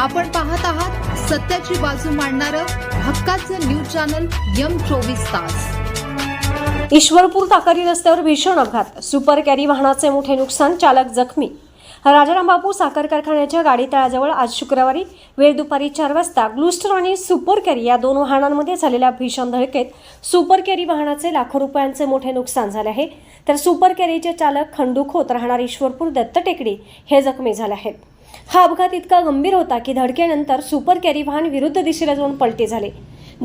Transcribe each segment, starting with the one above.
आपण पाहत आहात सत्याची बाजू मांडणारं हक्काचं न्यूज चॅनल यम चोवीस तास. ईश्वरपूर ताकारी रस्त्यावर भीषण अपघात. सुपर कॅरी वाहनाचे मोठे नुकसान चालक जखमी. राजाराम बापू साखर कारखान्याच्या गाडी तळाजवळ आज शुक्रवारी वेळ दुपारी चार वाजता ग्लुस्टर आणि सुपर कॅरी या दोन वाहनांमध्ये झालेल्या भीषण धडकेत सुपर कॅरी वाहनाचे लाखो रुपयांचे मोठे नुकसान झाले आहे. तर सुपर कॅरीचे चालक खंडू खोत राहणार ईश्वरपूर दत्त टेकडी हे जखमी झाले आहेत. हा अपघात इतका गंभीर होता की धडकेनंतर सुपर कॅरी वाहन विरुद्ध दिशेला जाऊन पलटी झाले.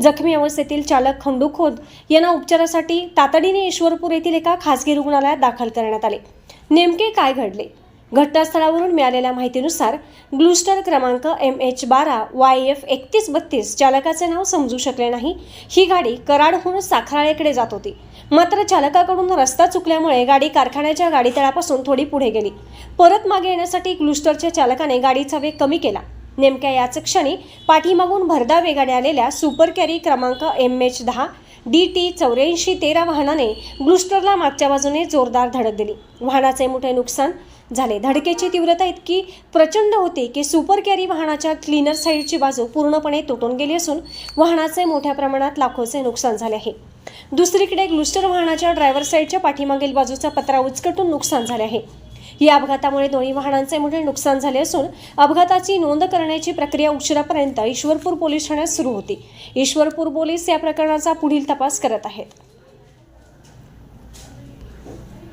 जखमी अवस्थेतील चालक खंडू यांना उपचारासाठी तातडीने ईश्वरपूर येथील एका खासगी रुग्णालयात दाखल करण्यात आले. नेमके काय घडले? घटनास्थळावरून मिळालेल्या माहितीनुसार ग्लुस्टर क्रमांक एम एच बारा वाय एफ एकतीस बत्तीस चालकाचे नाव समजू शकले नाही. ही गाडी कराडहून साखराळेकडे जात होती. मात्र चालकाकडून रस्ता चुकल्यामुळे गाडी कारखान्याच्या गाडीतळापासून थोडी पुढे गेली. परत मागे येण्यासाठी ग्लुस्टरच्या चालकाने गाडीचा वेग कमी केला. नेमक्या याच क्षणी पाठीमागून भरदा वेगाने आलेल्या सुपर कॅरी क्रमांक एम एच दहा डी टी चौऱ्याऐंशी तेरा वाहनाने ग्लुस्टरला मागच्या बाजूने जोरदार धडक दिली. वाहनाचे मोठे नुकसान झाले. धडकेची तीव्रता इतकी प्रचंड होती की सुपर कॅरी वाहनाच्या क्लीनर साईडची बाजू पूर्णपणे तुटून गेली असून वाहनाचे मोठ्या प्रमाणात लाखोचे नुकसान झाले आहे. दुसरीकडे ग्लुस्टर वाहनाच्या ड्रायव्हर साईडच्या पाठीमागील बाजूचा पत्रा उचकटून नुकसान झाले आहे. या अपघातामुळे दोन्ही वाहनांचे मोठे नुकसान झाले असून अपघाताची नोंद करण्याची प्रक्रिया उशिरापर्यंत ईश्वरपूर पोलीस ठाण्यात सुरू होती. ईश्वरपूर पोलीस या प्रकरणाचा पुढील तपास करत आहेत.